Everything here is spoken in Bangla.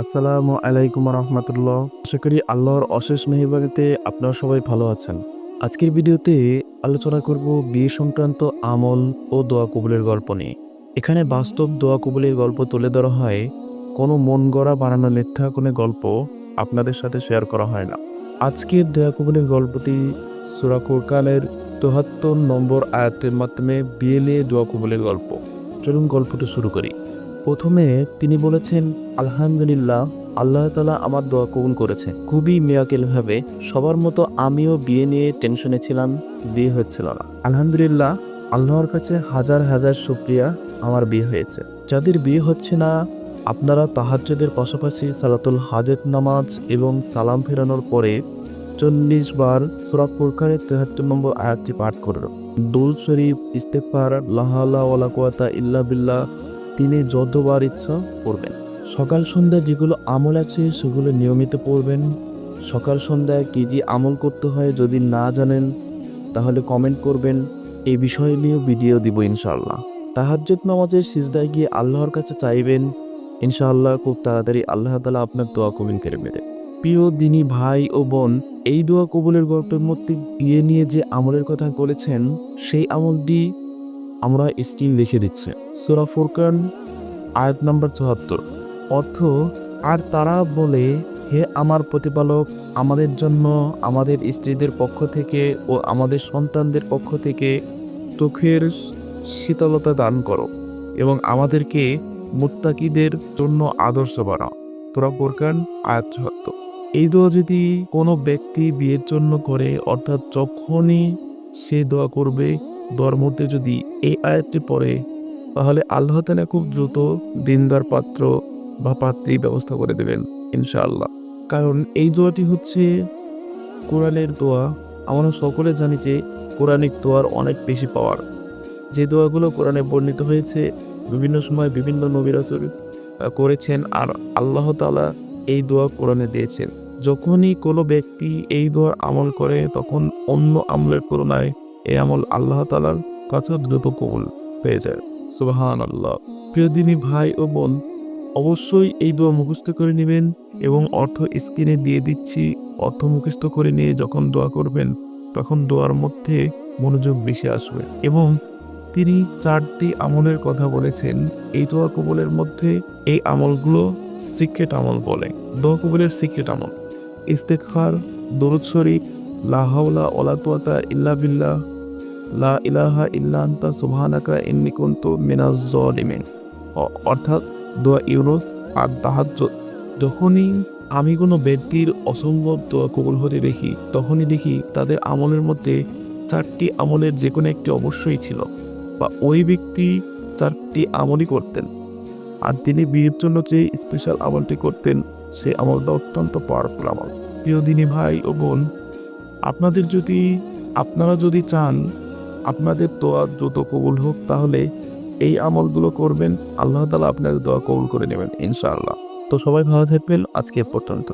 আসসালামু আলাইকুম রহমতুল্লাহ। আশা করি আল্লাহর অশেষ মেহরবানিতে আপনারা সবাই ভালো আছেন। আজকের ভিডিওতে আলোচনা করব বিয়ে সংক্রান্ত আমল ও দোয়া কবুলের গল্প নিয়ে। এখানে বাস্তব দোয়া কবুলের গল্প তুলে ধরা হয়, কোনো মন গড়া বানানো মিথ্যা কোনো গল্প আপনাদের সাথে শেয়ার করা হয় না। আজকের দোয়া কবুলের গল্পটি সুরা কোরকানের চুহাত্তর নম্বর আয়াতের মাধ্যমে নিয়ে দোয়া কবুলের গল্প। চলুন গল্পটি শুরু করি। প্রথমে তিনি বলেছেন, আলহামদুলিল্লাহ, আল্লাহ তালা আমার দোয়া কবুল করেছেন খুবই মেয়াকেল ভাবে সবার মতো আমিও বিয়ে নিয়ে টেনশনে ছিলাম, বিয়ে হচ্ছিল না। আলহামদুলিল্লাহ, আল্লাহর কাছে হাজার হাজার শুক্রিয়া আমার বিয়ে হয়েছে। যাদের বিয়ে হচ্ছে না, আপনারা তাহাজ্জুদের পাশাপাশি সালাতুল হাজত নামাজ এবং সালাম ফেরানোর পরে চল্লিশ বার সুরাত পুরকারের তেহাত্তর নম্বর আয়াতটি পাঠ করল দৌল শরীফ ইস্তেফার লাহাল্লা ওয়ালা কোয়াতা ইল্লা বিল্লাহ তিনি যতবার ইচ্ছা পড়বেন। সকাল সন্ধ্যায় যেগুলো আমল আছে, সেগুলো নিয়মিত পড়বেন। সকাল সন্ধ্যায় কী যে আমল করতে হয় যদি না জানেন, তাহলে কমেন্ট করবেন। এই বিষয় নিয়েও ভিডিও দিব ইনশাআল্লাহ। তাহাজ্জুদ নামাজের সিজদায় গিয়ে আল্লাহর কাছে চাইবেন। ইনশাআল্লাহ খুব তাড়াতাড়ি আল্লাহ তালা আপনার দোয়া কবিল করে দেবে প্রিয় দিনী ভাই ও বোন, এই দোয়া কবুলের গল্পের মধ্যে বিয়ে নিয়ে যে আমলের কথা বলেছেন, সেই আমলটি আমরা স্ক্রিন লিখে দিচ্ছে। সুরা ফুরকান, আয়াত নম্বর চুয়াত্তর। অর্থ, আর তারা বলে, হে আমার প্রতিপালক, আমাদের জন্য, আমাদের স্ত্রীদের পক্ষ থেকে ও আমাদের সন্তানদের পক্ষ থেকে চোখের শীতলতা দান করো এবং আমাদেরকে মুত্তাকিদের জন্য আদর্শ বানাও। তোরা ফুরকান, আয়াত চুয়াত্তর। এই দোয়া যদি কোনো ব্যক্তি বিয়ের জন্য করে, অর্থাৎ যখনই সে দোয়া করবে দোয়ার মধ্যে যদি এই আয়াতটি পড়ে, তাহলে আল্লাহ তালা খুব দ্রুত দিনদার পাত্র বা পাত্রী ব্যবস্থা করে দেবেন, ইনশাআল্লাহ। কারণ এই দোয়াটি হচ্ছে কোরআনের দোয়া। আমরা সকলে জানি যে কোরআনিক দোয়ার অনেক বেশি পাওয়ার। যে দোয়াগুলো কোরআনে বর্ণিত হয়েছে, বিভিন্ন সময় বিভিন্ন নবিরাসুল করেছেন আর আল্লাহ তালা এই দোয়া কোরআনে দিয়েছেন। যখনই কোনো ব্যক্তি এই দোয়ার আমল করে, তখন অন্য আমলের তুলনায় এই আমল আল্লাহ তালার কাছে দ্রুত কবুল পেয়ে যায়। সুবাহান আল্লাহ প্রিয় দিনী ভাই ও বোন, অবশ্যই এই দোয়া মুখস্থ করে নেবেন এবং অর্থ স্ক্রিনে দিয়ে দিচ্ছি, অর্থ মুখস্থ করে নিয়ে যখন দোয়া করবেন, তখন দোয়ার মধ্যে মনোযোগ বেশি আসবে এবং তিনি চারটি আমলের কথা বলেছেন। এই দোয়া কবলের মধ্যে এই আমলগুলো সিক্রেট আমল বলে। দোয়া কবলের সিক্রেট আমল। ইস্তেকফার দরুদ শরীফ ইল্লা বিল্লাহ। লা ইলাহা অর্থাৎ দোয়া ইউনুস আর তাহাজ্জুদ। যখনই আমি কোনো ব্যক্তির অসম্ভব দোয়া কবুল হতে দেখি, তখনই দেখি তাদের আমলের মধ্যে চারটি আমলের যে কোনো একটি অবশ্যই ছিল বা ওই ব্যক্তি চারটি আমলই করতেন। আর তিনি বিয়ের জন্য যে স্পেশাল আমলটি করতেন, সে আমলটা অত্যন্ত পাওয়ারফুল আমল। প্রিয় দিনী ভাই ও বোন আপনাদের যদি, আপনারা যদি চান, আপনাদের দোয়া যত কবুল হোক, তাহলে এই আমলগুলো করবেন। আল্লাহ তালা আপনাদের দোয়া কবুল করে নেবেন, ইনশাআল্লাহ। তো সবাই ভালো থাকবেন। আজকে পর্যন্ত।